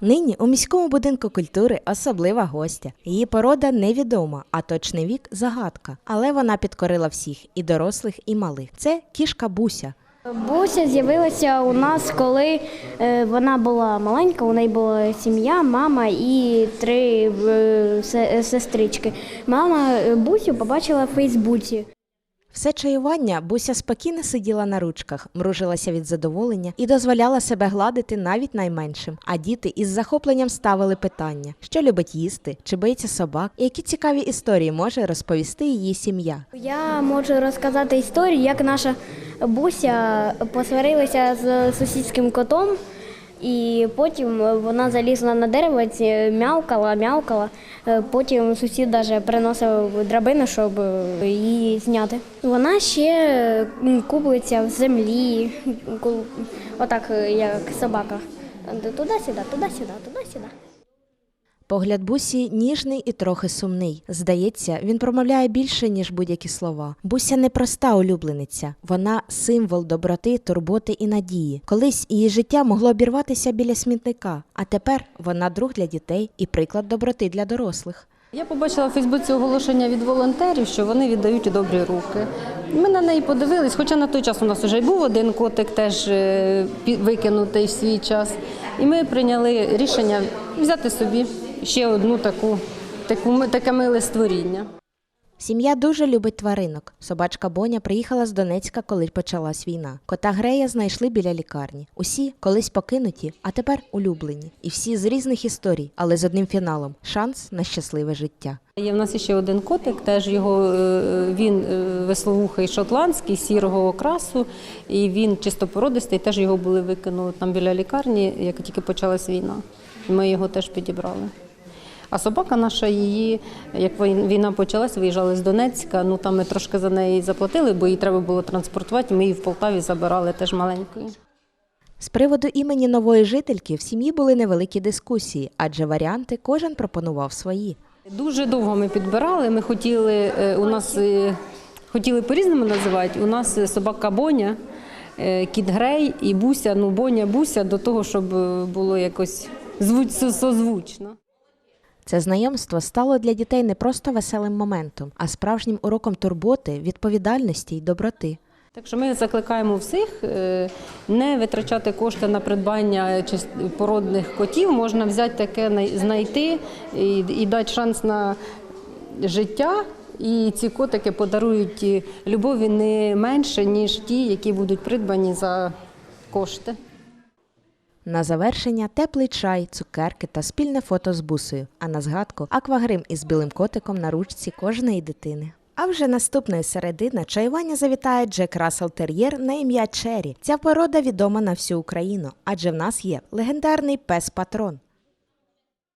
Нині у міському будинку культури особлива гостя. Її порода невідома, а точний вік загадка. Але вона підкорила всіх і дорослих, і малих. Це кішка Буся. Буся з'явилася у нас, коли е, вона була маленька. У неї була сім'я, мама і три е, сестрички. Мама е, Бусю побачила в Фейсбуці. Все чаювання Буся спокійно сиділа на ручках, мружилася від задоволення і дозволяла себе гладити навіть найменшим. А діти із захопленням ставили питання, що любить їсти, чи боїться собак, і які цікаві історії може розповісти її сім'я. Я можу розказати історію, як наша Буся посварилася з сусідським котом, і потім вона залізла на дерево, м'явкала, м'явкала. Е, Потім сусід навіть приносив драбину, щоб е, її зняти. Вона ще купується в землі, отак е, як собака. Туди-сюди, туди-сюди, туди-сюди. Погляд Бусі ніжний і трохи сумний. Здається, він промовляє більше, ніж будь-які слова. Буся не проста улюблениця, вона символ доброти, турботи і надії. Колись її життя могло обірватися біля смітника, а тепер вона друг для дітей і приклад доброти для дорослих. Я побачила в Фейсбуці оголошення від волонтерів, що вони віддають добрі руки. Ми на неї подивились, хоча на той час у нас вже й був один котик, теж е, викинутий в свій час. І ми прийняли рішення взяти собі ще одну таку, таку таке миле створіння. Сім'я дуже любить тваринок. Собачка Боня приїхала з Донецька, коли почалась війна. Кота Грея знайшли біля лікарні. Усі колись покинуті, а тепер улюблені. І всі з різних історій, але з одним фіналом шанс на щасливе життя. Є в нас ще один котик, теж його е, він е, веслоухий шотландський, сірого окрасу, і він чистопородистий, теж його були викинули там біля лікарні, як тільки почалась війна. Ми його теж підібрали. А собака наша її, як війна почалась, виїжджали з Донецька. Ну там ми трошки за неї заплатили, бо її треба було транспортувати. Ми її в Полтаві забирали теж маленькою. З приводу імені нової жительки в сім'ї були невеликі дискусії, адже варіанти кожен пропонував свої. Дуже довго ми підбирали. Ми хотіли е, у нас е, хотіли по-різному називати. У нас е, собака Боня, кіт Грей і Буся. Ну, Боня, Буся до того, щоб було якось звуч созвучно. Це знайомство стало для дітей не просто веселим моментом, а справжнім уроком турботи, відповідальності й доброти. Так що ми закликаємо всіх е, не витрачати кошти на придбання породних котів. Можна взяти таке, най- знайти і дати шанс на життя. І ці котики подарують любові не менше, ніж ті, які будуть придбані за кошти. На завершення теплий чай, цукерки та спільне фото з бусею, а на згадку аквагрим із білим котиком на ручці кожної дитини. А вже наступної середи на чаювання завітає Джек Рассел Тер'єр на ім'я Чері. Ця порода відома на всю Україну, адже в нас є легендарний пес-патрон.